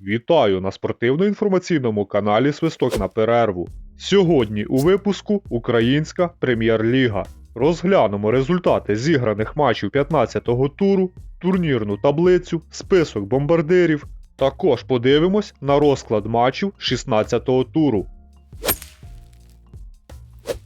Вітаю на спортивно-інформаційному каналі Свисток на перерву. Сьогодні у випуску Українська прем'єр-ліга. Розглянемо результати зіграних матчів 15-го туру, турнірну таблицю, список бомбардирів. Також подивимось на розклад матчів 16-го туру.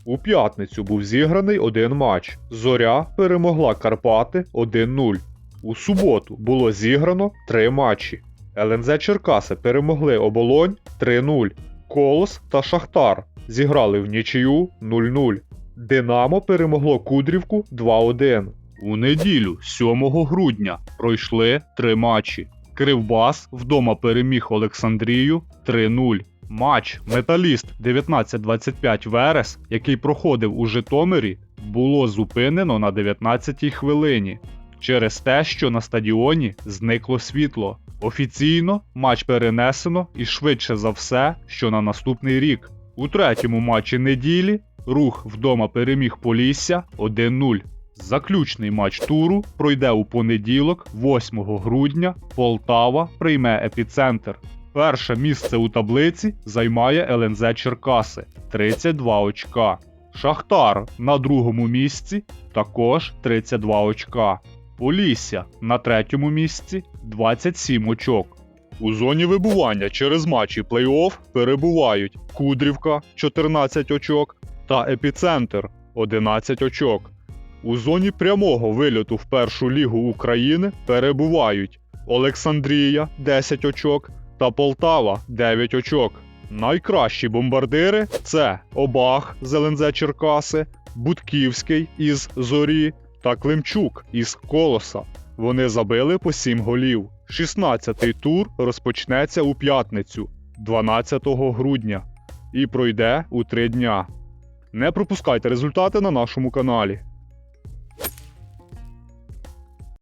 У п'ятницю був зіграний один матч. Зоря перемогла Карпати 1-0. У суботу було зіграно три матчі. ЛНЗ Черкаси перемогли оболонь 3-0. Колос та Шахтар зіграли в нічию 0-0. Динамо перемогло Кудрівку 2-1. У неділю, 7 грудня, пройшли три матчі. Кривбас вдома переміг Олександрію 3-0. Матч Металіст 1925 Верес, який проходив у Житомирі, було зупинено на 19-й хвилині через те, що на стадіоні зникло світло. Офіційно матч перенесено і швидше за все, що на наступний рік. У третьому матчі неділі рух вдома переміг Полісся 1-0. Заключний матч туру пройде у понеділок, 8 грудня. Полтава прийме епіцентр. Перше місце у таблиці займає ЛНЗ Черкаси 32 очка. Шахтар на другому місці також 32 очка. Полісся на третьому місці 27 очок. У зоні вибування через матчі плей-офф перебувають Кудрівка 14 очок та Епіцентр 11 очок. У зоні прямого вильоту в першу лігу України перебувають Олександрія 10 очок та Полтава 9 очок. Найкращі бомбардири це Обах з ЛНЗ Черкаси, Будківський із Зорі та Климчук із Колоса. Вони забили по 7 голів. 16-й тур розпочнеться у п'ятницю, 12 грудня, і пройде у 3 дня. Не пропускайте результати на нашому каналі.